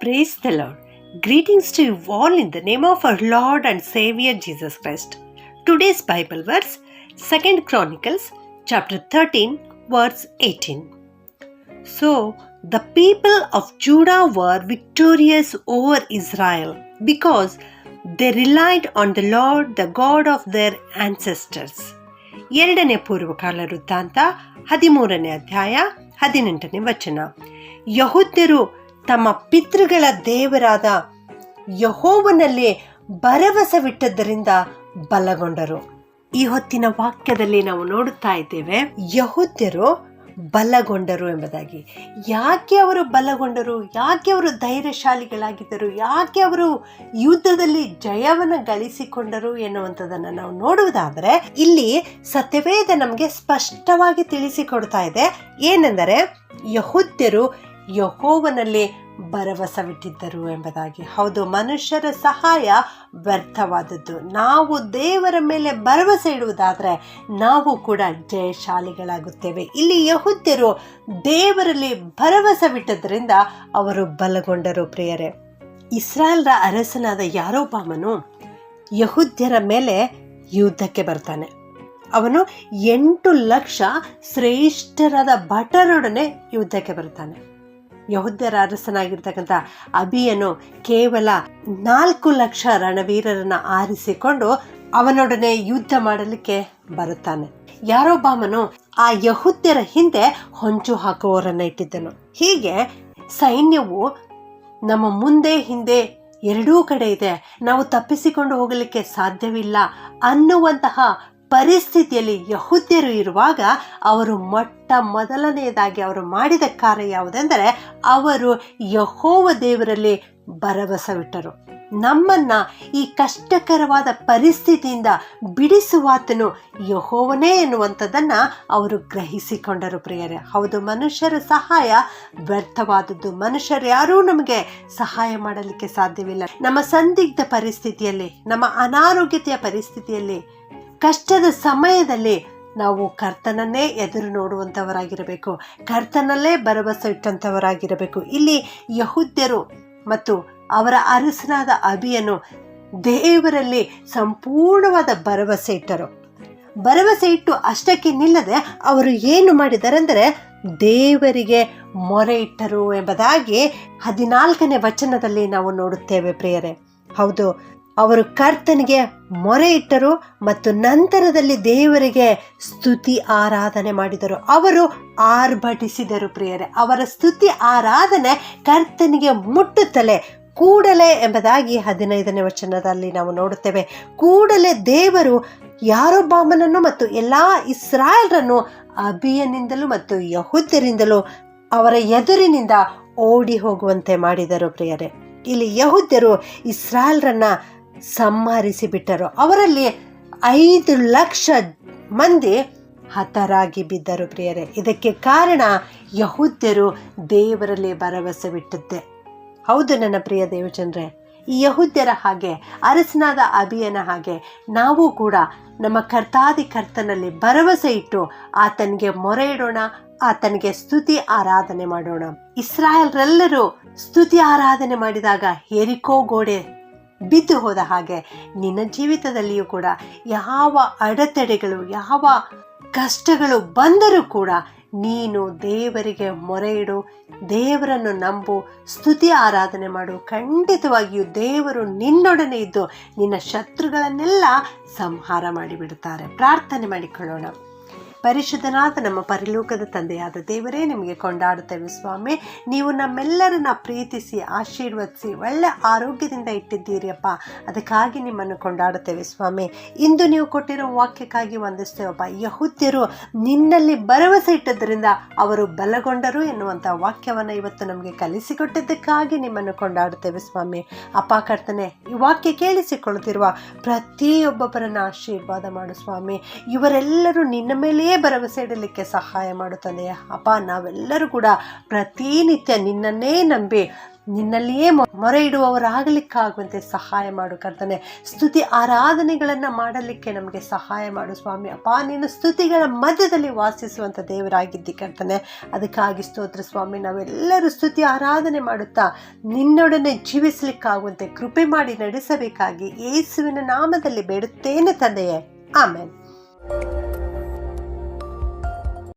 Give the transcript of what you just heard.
Praise the Lord. Greetings to you all in the name of our Lord and Savior Jesus Christ. Today's Bible verse, 2nd Chronicles chapter 13, verse 18. So the people of Judah were victorious over Israel because they relied on the Lord, the God of their ancestors. ಎರಡನೇ ಪೂರ್ವಕಾಲ ವೃತ್ತಾಂತ ಹದಿಮೂರನೇ ಅಧ್ಯಾಯ ಹದಿನೆಂಟನೇ ವಚನ ಯಹುದ್ಯರು ತಮ್ಮ ಪಿತೃಗಳ ದೇವರಾದ ಯಹೋವನಲ್ಲಿ ಭರವಸವಿಟ್ಟದ್ದರಿಂದ ಬಲಗೊಂಡರು. ಈ ಹೊತ್ತಿನ ವಾಕ್ಯದಲ್ಲಿ ನಾವು ನೋಡುತ್ತಾ ಇದ್ದೇವೆ, ಯಹೋದ್ಯರು ಬಲಗೊಂಡರು ಎಂಬುದಾಗಿ. ಯಾಕೆ ಅವರು ಬಲಗೊಂಡರು? ಯಾಕೆ ಅವರು ಧೈರ್ಯಶಾಲಿಗಳಾಗಿದ್ದರು? ಯಾಕೆ ಅವರು ಯುದ್ಧದಲ್ಲಿ ಜಯವನ್ನು ಗಳಿಸಿಕೊಂಡರು ಎನ್ನುವಂಥದ್ದನ್ನು ನಾವು ನೋಡುವುದಾದರೆ, ಇಲ್ಲಿ ಸತ್ಯವೇದ ನಮಗೆ ಸ್ಪಷ್ಟವಾಗಿ ತಿಳಿಸಿಕೊಡ್ತಾ ಇದೆ. ಏನೆಂದರೆ, ಯಹುದ್ಯರು ಯಹೋವನಲ್ಲಿ ಭರವಸವಿಟ್ಟಿದ್ದರು ಎಂಬುದಾಗಿ. ಹೌದು, ಮನುಷ್ಯರ ಸಹಾಯ ವ್ಯರ್ಥವಾದದ್ದು. ನಾವು ದೇವರ ಮೇಲೆ ಭರವಸೆ ಇಡುವುದಾದರೆ ನಾವು ಕೂಡ ಜಯಶಾಲಿಗಳಾಗುತ್ತೇವೆ. ಇಲ್ಲಿ ಯಹುದ್ಯರು ದೇವರಲ್ಲಿ ಭರವಸವಿಟ್ಟದ್ರಿಂದ ಅವರು ಬಲಗೊಂಡರು ಪ್ರಿಯರೇ. ಇಸ್ರಾಯೇಲ್ರ ಅರಸನಾದ ಯಾರೋಬಾಮನು ಯಹುದ್ಯರ ಮೇಲೆ ಯುದ್ಧಕ್ಕೆ ಬರ್ತಾನೆ. ಅವನು ಎಂಟು ಲಕ್ಷ ಶ್ರೇಷ್ಠರಾದ ಭಟರೊಡನೆ ಯುದ್ಧಕ್ಕೆ ಬರ್ತಾನೆ. ಯಹುದ್ಯರ ಅರಸನಾಗಿರ್ತಕ್ಕಂಥ ಅಭಿಯನು ಕೇವಲ ನಾಲ್ಕು ಲಕ್ಷ ರಣವೀರರನ್ನು ಆರಿಸಿಕೊಂಡು ಅವನೊಡನೆ ಯುದ್ಧ ಮಾಡಲಿಕ್ಕೆ ಬರುತ್ತಾನೆ. ಯಾರೊಬ್ಬಾಮನು ಆ ಯಹುದ್ಯರ ಹಿಂದೆ ಹೊಂಚು ಹಾಕುವವರನ್ನು ಇಟ್ಟಿದ್ದನು. ಹೀಗೆ ಸೈನ್ಯವು ನಮ್ಮ ಮುಂದೆ ಹಿಂದೆ ಎರಡೂ ಕಡೆ ಇದೆ. ನಾವು ತಪ್ಪಿಸಿಕೊಂಡು ಹೋಗಲಿಕ್ಕೆ ಸಾಧ್ಯವಿಲ್ಲ ಅನ್ನುವಂತಹ ಪರಿಸ್ಥಿತಿಯಲ್ಲಿ ಯಹುದ್ಯರು ಇರುವಾಗ ಅವರು ಮೊಟ್ಟ ಮೊದಲನೆಯದಾಗಿ ಅವರು ಮಾಡಿದ ಕಾರ್ಯ ಯಾವುದೆಂದರೆ ಅವರು ಯಹೋವ ದೇವರಲ್ಲಿ ಭರವಸವಿಟ್ಟರು. ನಮ್ಮನ್ನು ಈ ಕಷ್ಟಕರವಾದ ಪರಿಸ್ಥಿತಿಯಿಂದ ಬಿಡಿಸುವಾತನು ಯಹೋವನೇ ಎನ್ನುವಂಥದ್ದನ್ನು ಅವರು ಗ್ರಹಿಸಿಕೊಂಡರು ಪ್ರಿಯರೇ. ಹೌದು, ಮನುಷ್ಯರ ಸಹಾಯ ವ್ಯರ್ಥವಾದದ್ದು. ಮನುಷ್ಯರು ಯಾರೂ ನಮಗೆ ಸಹಾಯ ಮಾಡಲಿಕ್ಕೆ ಸಾಧ್ಯವಿಲ್ಲ. ನಮ್ಮ ಸಂದಿಗ್ಧ ಪರಿಸ್ಥಿತಿಯಲ್ಲಿ, ನಮ್ಮ ಅನಾರೋಗ್ಯತೆಯ ಪರಿಸ್ಥಿತಿಯಲ್ಲಿ ಕಷ್ಟದ ಸಮಯದಲ್ಲಿ ನಾವು ಕರ್ತನನ್ನೇ ಎದುರು ನೋಡುವಂಥವರಾಗಿರಬೇಕು, ಕರ್ತನಲ್ಲೇ ಭರವಸೆ ಇಟ್ಟಂಥವರಾಗಿರಬೇಕು. ಇಲ್ಲಿ ಯಹುದ್ಯರು ಮತ್ತು ಅವರ ಅರಸನಾದ ಅಭಿಯನ್ನು ದೇವರಲ್ಲಿ ಸಂಪೂರ್ಣವಾದ ಭರವಸೆ ಇಟ್ಟರು. ಭರವಸೆ ಇಟ್ಟು ಅಷ್ಟಕ್ಕೆ ನಿಲ್ಲದೆ ಅವರು ಏನು ಮಾಡಿದರೆಂದರೆ, ದೇವರಿಗೆ ಮೊರೆ ಇಟ್ಟರು ಎಂಬುದಾಗಿ ಹದಿನಾಲ್ಕನೇ ವಚನದಲ್ಲಿ ನಾವು ನೋಡುತ್ತೇವೆ ಪ್ರಿಯರೇ. ಹೌದು ಅವರು ಕರ್ತನಿಗೆ ಮೊರೆ ಇಟ್ಟರು ಮತ್ತು ನಂತರದಲ್ಲಿ ದೇವರಿಗೆ ಸ್ತುತಿ ಆರಾಧನೆ ಮಾಡಿದರು. ಅವರು ಆರ್ಭಟಿಸಿದರು ಪ್ರಿಯರೇ. ಅವರ ಸ್ತುತಿ ಆರಾಧನೆ ಕರ್ತನಿಗೆ ಮುಟ್ಟುತ್ತಲೇ ಕೂಡಲೇ ಎಂಬುದಾಗಿ ಹದಿನೈದನೇ ವಚನದಲ್ಲಿ ನಾವು ನೋಡುತ್ತೇವೆ. ಕೂಡಲೇ ದೇವರು ಯಾರೊಬ್ಬಾಮನನ್ನು ಮತ್ತು ಎಲ್ಲ ಇಸ್ರಾಯಲ್ರನ್ನು ಅಭಿಯನಿಂದಲೂ ಮತ್ತು ಯಹುದ್ಯರಿಂದಲೂ ಅವರ ಎದುರಿನಿಂದ ಓಡಿ ಹೋಗುವಂತೆ ಮಾಡಿದರು ಪ್ರಿಯರೇ. ಇಲ್ಲಿ ಯಹುದ್ಯರು ಇಸ್ರಾಯಲ್ರನ್ನ ಸಂಹರಿಸಿ ಬಿಟ್ಟರು ಅವರಲ್ಲಿ ಐದು ಲಕ್ಷ ಮಂದಿ ಹತರಾಗಿ ಬಿದ್ದರು ಪ್ರಿಯರೇ. ಇದಕ್ಕೆ ಕಾರಣ ಯಹುದ್ಯರು ದೇವರಲ್ಲಿ ಭರವಸೆ ಬಿಟ್ಟದ್ದೆ. ಹೌದು ನನ್ನ ಪ್ರಿಯ ದೇವಚಂದ್ರೆ, ಈ ಯಹುದ್ಯರ ಹಾಗೆ, ಅರಸನಾದ ಅಭಿಯನ ಹಾಗೆ, ನಾವು ಕೂಡ ನಮ್ಮ ಕರ್ತಾದಿ ಕರ್ತನಲ್ಲಿ ಭರವಸೆ ಇಟ್ಟು ಆತನಿಗೆ ಮೊರೆ ಇಡೋಣ ಆತನಿಗೆ ಸ್ತುತಿ ಆರಾಧನೆ ಮಾಡೋಣ. ಇಸ್ರಾಯಲ್ರೆಲ್ಲರೂ ಸ್ತುತಿ ಆರಾಧನೆ ಮಾಡಿದಾಗ ಹೆರಿಕೋ ಗೋಡೆ ಬಿದ್ದು ಹೋದ ಹಾಗೆ ನಿನ್ನ ಜೀವಿತದಲ್ಲಿಯೂ ಕೂಡ ಯಾವ ಅಡೆತಡೆಗಳು, ಯಾವ ಕಷ್ಟಗಳು ಬಂದರೂ ಕೂಡ ನೀನು ದೇವರಿಗೆ ಮೊರೆ ಇಡು, ದೇವರನ್ನು ನಂಬು, ಸ್ತುತಿ ಆರಾಧನೆ ಮಾಡು. ಖಂಡಿತವಾಗಿಯೂ ದೇವರು ನಿನ್ನೊಡನೆ ಇದ್ದು ನಿನ್ನ ಶತ್ರುಗಳನ್ನೆಲ್ಲ ಸಂಹಾರ ಮಾಡಿಬಿಡುತ್ತಾರೆ. ಪ್ರಾರ್ಥನೆ ಮಾಡಿಕೊಳ್ಳೋಣ. ಪರಿಶುದ್ಧನಾದ ನಮ್ಮ ಪರಿಲೋಕದ ತಂದೆಯಾದ ದೇವರೇ, ನಿಮಗೆ ಕೊಂಡಾಡುತ್ತೇವೆ ಸ್ವಾಮಿ. ನೀವು ನಮ್ಮೆಲ್ಲರನ್ನ ಪ್ರೀತಿಸಿ, ಆಶೀರ್ವದಿಸಿ, ಒಳ್ಳೆ ಆರೋಗ್ಯದಿಂದ ಇಟ್ಟಿದ್ದೀರಿಯಪ್ಪ. ಅದಕ್ಕಾಗಿ ನಿಮ್ಮನ್ನು ಕೊಂಡಾಡುತ್ತೇವೆ ಸ್ವಾಮಿ. ಇಂದು ನೀವು ಕೊಟ್ಟಿರೋ ವಾಕ್ಯಕ್ಕಾಗಿ ವಂದಿಸ್ತೇವಪ್ಪ ಯಹುದ್ಯರು ನಿನ್ನಲ್ಲಿ ಭರವಸೆ ಇಟ್ಟದ್ರಿಂದ ಅವರು ಬಲಗೊಂಡರು ಎನ್ನುವಂಥ ವಾಕ್ಯವನ್ನು ಇವತ್ತು ನಮಗೆ ಕಲಿಸಿಕೊಟ್ಟಿದ್ದಕ್ಕಾಗಿ ನಿಮ್ಮನ್ನು ಕೊಂಡಾಡುತ್ತೇವೆ ಸ್ವಾಮಿ. ಅಪ್ಪ ಕರ್ತನೆ, ಈ ವಾಕ್ಯ ಕೇಳಿಸಿಕೊಳ್ಳುತ್ತಿರುವ ಪ್ರತಿಯೊಬ್ಬೊಬ್ಬರನ್ನು ಆಶೀರ್ವಾದ ಮಾಡು ಸ್ವಾಮಿ. ಇವರೆಲ್ಲರೂ ನಿನ್ನ ಮೇಲೆ ಭರವಸೆ ಇಡಲಿಕ್ಕೆ ಸಹಾಯ ಮಾಡುತ್ತದೆ. ಅಪ್ಪ, ನಾವೆಲ್ಲರೂ ಕೂಡ ಪ್ರತಿನಿತ್ಯ ನಿನ್ನನ್ನೇ ನಂಬಿ, ನಿನ್ನಲ್ಲಿಯೇ ಮೊರೆ ಇಡುವವರಾಗಲಿಕ್ಕಾಗುವಂತೆ ಸಹಾಯ ಮಾಡು ಕರ್ತನೆ. ಸ್ತುತಿ ಆರಾಧನೆಗಳನ್ನು ಮಾಡಲಿಕ್ಕೆ ನಮಗೆ ಸಹಾಯ ಮಾಡು ಸ್ವಾಮಿ. ಅಪ್ಪ, ನೀನು ಸ್ತುತಿಗಳ ಮಧ್ಯದಲ್ಲಿ ವಾಸಿಸುವಂಥ ದೇವರಾಗಿದ್ದಿ ಕರ್ತನೆ. ಅದಕ್ಕಾಗಿ ಸ್ತೋತ್ರ ಸ್ವಾಮಿ. ನಾವೆಲ್ಲರೂ ಸ್ತುತಿ ಆರಾಧನೆ ಮಾಡುತ್ತಾ ನಿನ್ನೊಡನೆ ಜೀವಿಸಲಿಕ್ಕಾಗುವಂತೆ ಕೃಪೆ ಮಾಡಿ ನಡೆಸಬೇಕಾಗಿ ಯೇಸುವಿನ ನಾಮದಲ್ಲಿ ಬೇಡುತ್ತೇನೆ ತಂದೆಯೇ. ಆಮೇಲೆ